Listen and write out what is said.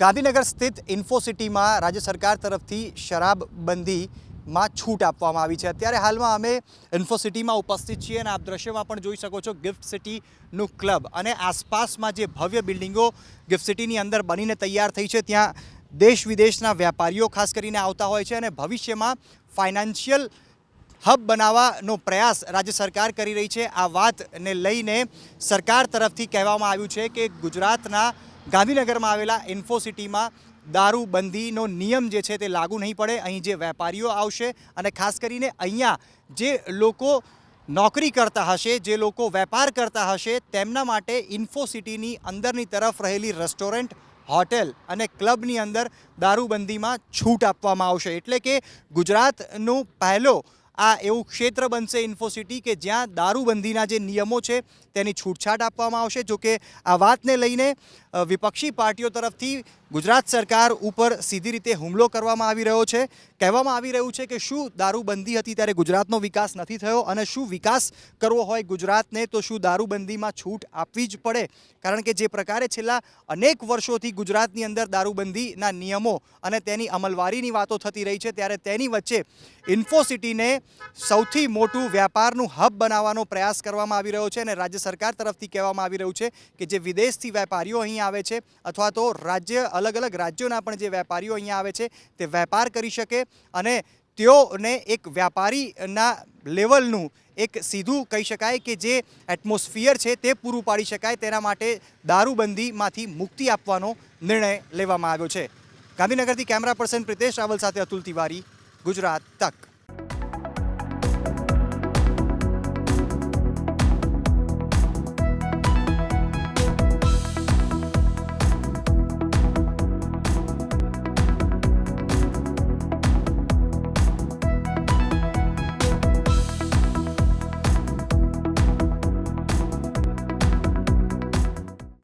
ગાંધીનગર સ્થિત ઇન્ફોસિટીમાં રાજ્ય સરકાર તરફથી શરાબબંધીમાં છૂટ આપવામાં આવી છે. અત્યારે હાલમાં અમે ઇન્ફોસિટીમાં ઉપસ્થિત છીએ અને આપ દ્રશ્યમાં પણ જોઈ શકો છો ગિફ્ટ સિટીનું ક્લબ અને આસપાસમાં જે ભવ્ય બિલ્ડિંગો ગિફ્ટ સિટીની અંદર બનીને તૈયાર થઈ છે, ત્યાં દેશ વિદેશના વેપારીઓ ખાસ કરીને આવતા હોય છે અને ભવિષ્યમાં ફાઇનાન્શિયલ હબ બનાવવાનો પ્રયાસ રાજ્ય સરકાર કરી રહી છે. આ વાતને લઈને સરકાર તરફથી કહેવામાં આવ્યું છે કે ગુજરાતના ગાંધીનગરમાં આવેલા ઇન્ફોસિટીમાં દારૂબંધીનો નિયમ જે છે તે લાગુ નહીં પડે. અહીં જે વેપારીઓ આવશે અને ખાસ કરીને અહીંયા જે લોકો નોકરી કરતા હશે, જે લોકો વેપાર કરતા હશે, તેમના માટે ઇન્ફોસિટીની અંદરની તરફ રહેલી રેસ્ટોરન્ટ, હોટેલ અને ક્લબની અંદર દારૂબંધીમાં છૂટ આપવામાં આવશે. એટલે કે ગુજરાતનું પહેલો આ એવું ક્ષેત્ર બનશે ઇન્ફોસિટી કે જ્યાં દારૂબંધીના જે નિયમો છે તેની છૂટછાટ આપવામાં આવશે. જોકે આ વાતને લઈને વિપક્ષી પાર્ટીઓ તરફથી ગુજરાત સરકાર ઉપર સીધી રીતે હુમલો કરવામાં આવી રહ્યો છે. કહેવામાં આવી રહ્યું છે કે શું દારૂબંધી હતી ત્યારે ગુજરાતનો વિકાસ નથી થયો અને શું વિકાસ કરવો હોય ગુજરાતને, તો શું દારૂબંધીમાં છૂટ આપવી જ પડે? કારણ કે જે પ્રકારે છેલ્લા અનેક વર્ષોથી ગુજરાતની અંદર દારૂબંધીના નિયમો અને તેની અમલવારીની વાતો થતી રહી છે, ત્યારે તેની વચ્ચે ઇન્ફોસિટીને સૌથી મોટું વ્યાપારનું હબ બનાવવાનો પ્રયાસ કરવામાં આવી રહ્યો છે અને રાજ્ય સરકાર તરફથી કહેવામાં આવી રહ્યું છે કે જે વિદેશથી વેપારીઓ અહીં આવે છે અથવા તો રાજ્ય અલગ અલગ રાજ્યોના પણ જે વેપારીઓ અહીંયા આવે છે, તે વેપાર કરી શકે અને તેઓને એક વ્યાપારીના લેવલનું એક સીધું કહી શકાય કે જે એટમોસ્ફિયર છે તે પૂરું પાડી શકાય, તેના માટે દારૂબંધીમાંથી મુક્તિ આપવાનો નિર્ણય લેવામાં આવ્યો છે. ગાંધીનગરથી કેમેરા પર્સન પ્રિતેશ રાવલ સાથે અતુલ તિવારી, ગુજરાત તક.